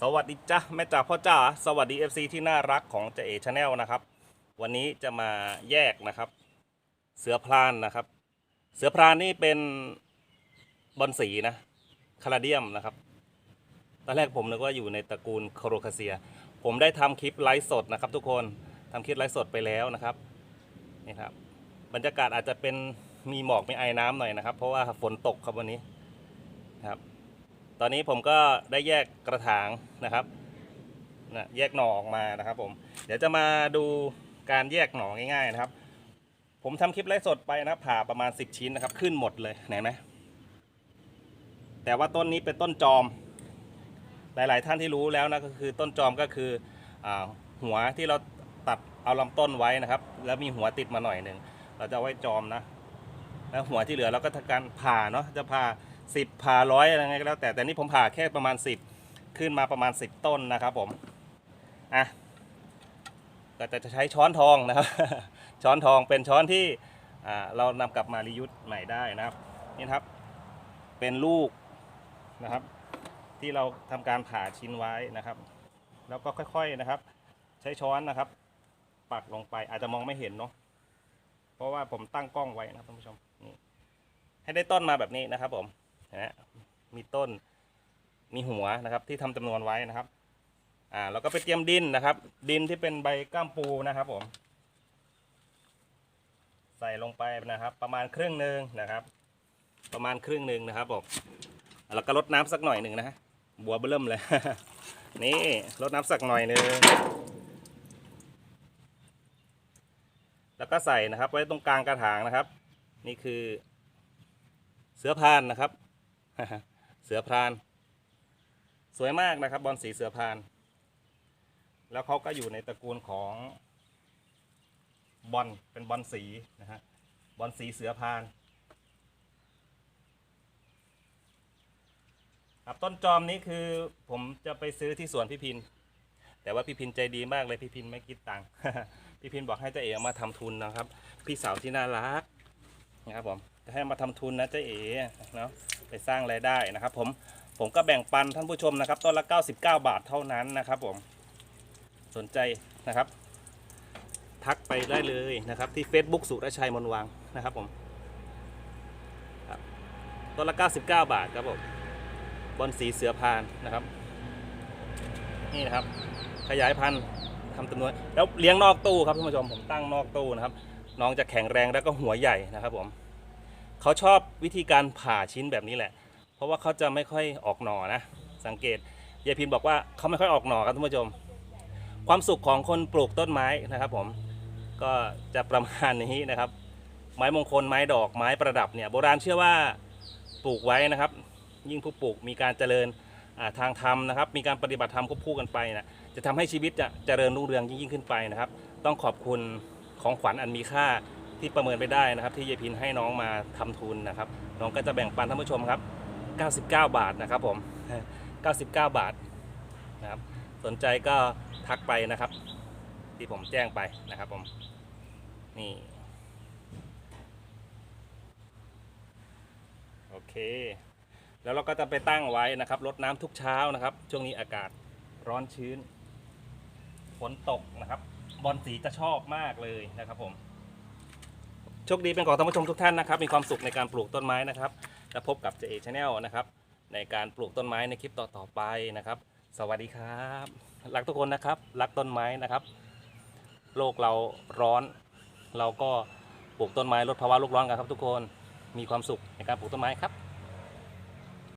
สวัสดีจ้าแม่จ๋าพ่อจ๋าสวัสดี FC ที่น่ารักของเจเอชาแนลนะครับ วันนี้จะมาแยกนะครับ เสือพรานนะครับ เสือพรานนี่เป็นบอลสีนะคาราเดียมนะครับตอนแรกผมนึกว่าอยู่ในตระกูลโคโรคาเซีย ผมได้ทำคลิปไลฟ์สดนะครับ ทุกคนทำคลิปไลฟ์สดไปแล้วนะครับนี่ครับบรรยากาศอาจจะเป็นมีหมอกมีไอน้ำหน่อยนะครับ เพราะว่าฝนตกครับวันนี้นะครับ ตอนนี้ผมก็ได้แยกกระถางนะครับนะแยกหน่อออกมานะครับผม เดี๋ยวจะมาดูการแยกหน่อง่ายๆนะครับ ผมทำคลิปไลฟ์สดไปนะผ่าประมาณ 10 ชิ้นนะครับ ขึ้นหมดเลยเห็นไหมแต่ว่าต้นนี้เป็นต้นจอม หลายๆท่านที่รู้แล้วนะก็คือต้นจอมก็คืออหัวที่เราตัดเอาลำต้นไว้นะครับ แล้วมีหัวติดมาหน่อยหนึ่งเราจะไว้จอมนะ แล้วหัวที่เหลือเราก็ทำการผ่าเนาะจะผ่า 10ผ่าร้อยอะไรไงก็แล้วแต่แต่นี่ผมผ่าแค่ประมาณ 10 ขึ้นมาประมาณ 10 ต้นนะครับผมอะก็จะใช้ช้อนทองนะครับ ช้อนทองเป็นช้อนที่อ่าเรานำกลับมารียุทธ์ใหม่ได้นะครับนี่ครับ เป็นลูกนะครับ ที่เราทำการผ่าชิ้นไว้นะครับ แล้วก็ค่อยๆนะครับ ใช้ช้อนนะครับ ปักลงไปอาจจะมองไม่เห็นเนาะเพราะว่าผมตั้งกล้องไว้นะครับท่านผู้ชมนี่ให้ได้ต้นมาแบบนี้นะครับผม นะมีต้นมีหัวนะครับที่ทำจำนวนไว้นะครับ อ่าแล้วก็ไปเตรียมดินนะครับ ดินที่เป็นใบก้ามปูนะครับผม ใส่ลงไปนะครับ ประมาณครึ่งหนึ่งนะครับ ประมาณครึ่งหนึ่งนะครับผมแล้วก็ลดน้ำสักหน่อยหนึ่งนะฮะบัวเบิ่มเลย นี่ลดน้ำสักหน่อยหนึ่งแล้วก็ใส่นะครับ ไว้ตรงกลางกระถางนะครับ นี่คือเสื้อพรานนะครับ เสือพราน สวยมากนะครับ บอลสีเสือพราน แล้วเขาก็อยู่ในตระกูลของบอลเป็นบอลสีนะฮะบอลสีเสือพานครับต้นจอมนี้คือผมจะไปซื้อที่สวนพี่พิน แต่ว่าพี่พินใจดีมากเลยพี่พินไม่คิดตังค์พี่พินบอกให้เจ๊เอ๋เอามาทำทุนนะครับ พี่สาวที่น่ารักนะครับผม จะให้มาทำทุนนะเจ๊เอ๋เนาะไปสร้างรายได้นะครับ ผมผมก็แบ่งปันท่านผู้ชมนะครับต้นละ 99 บาทเท่านั้นนะครับ ผมสนใจนะครับ ทักไปได้เลยนะครับ ที่ Facebook สุรชัยมนวังนะครับผมต้นละ 99 บาทครับผมบอนสีเสือพานนะครับ นี่นะครับ ขยายพันธุ์ทำจำนวนแล้วเลี้ยงนอกตู้ครับท่านผู้ชมผมตั้งนอกตู้นะครับ น้องจะแข็งแรงแล้วก็หัวใหญ่นะครับผม เขาชอบวิธีการผ่าชิ้นแบบนี้แหละ เพราะว่าเขาจะไม่ค่อยออกหน่อนะ สังเกตยายพินบอกว่าเขาไม่ค่อยออกหน่อครับท่านผู้ชม ความสุขของคนปลูกต้นไม้นะครับ ผมก็จะประมาณนี้นะครับ ไม้มงคลไม้ดอกไม้ประดับเนี่ยโบราณเชื่อว่าปลูกไว้นะครับ ยิ่งผู้ปลูกมีการเจริญทางธรรมนะครับ มีการปฏิบัติธรรมควบคู่กันไปนะจะทำให้ชีวิตจะเจริญรุ่งเรืองยิ่งขึ้นไปนะครับ ต้องขอบคุณของขวัญอันมีค่า ที่ประเมินไปได้นะครับ ที่ยายพินให้น้องมาทำทุนนะครับ น้องก็จะแบ่งปันท่านผู้ชมครับ 99 บาทนะครับผม 99 บาทนะครับ สนใจก็ทักไปนะครับ ที่ผมแจ้งไปนะครับผม นี่ โอเค แล้วเราก็จะไปตั้งไว้นะครับรดน้ำทุกเช้านะครับ ช่วงนี้อากาศร้อนชื้น ฝนตกนะครับ บอลสีจะชอบมากเลยนะครับผม โชคดีเป็นของท่านผู้ชมทุกท่านนะครับ มีความสุขในการปลูกต้นไม้นะครับ และพบกับเจเอชาแนลนะครับ ในการปลูกต้นไม้ในคลิปต่อๆไปนะครับ สวัสดีครับ รักทุกคนนะครับ รักต้นไม้นะครับ โลกเราร้อน เราก็ปลูกต้นไม้ลดภาวะโลกร้อนกันครับ ทุกคน มีความสุขในการปลูกต้นไม้ครับ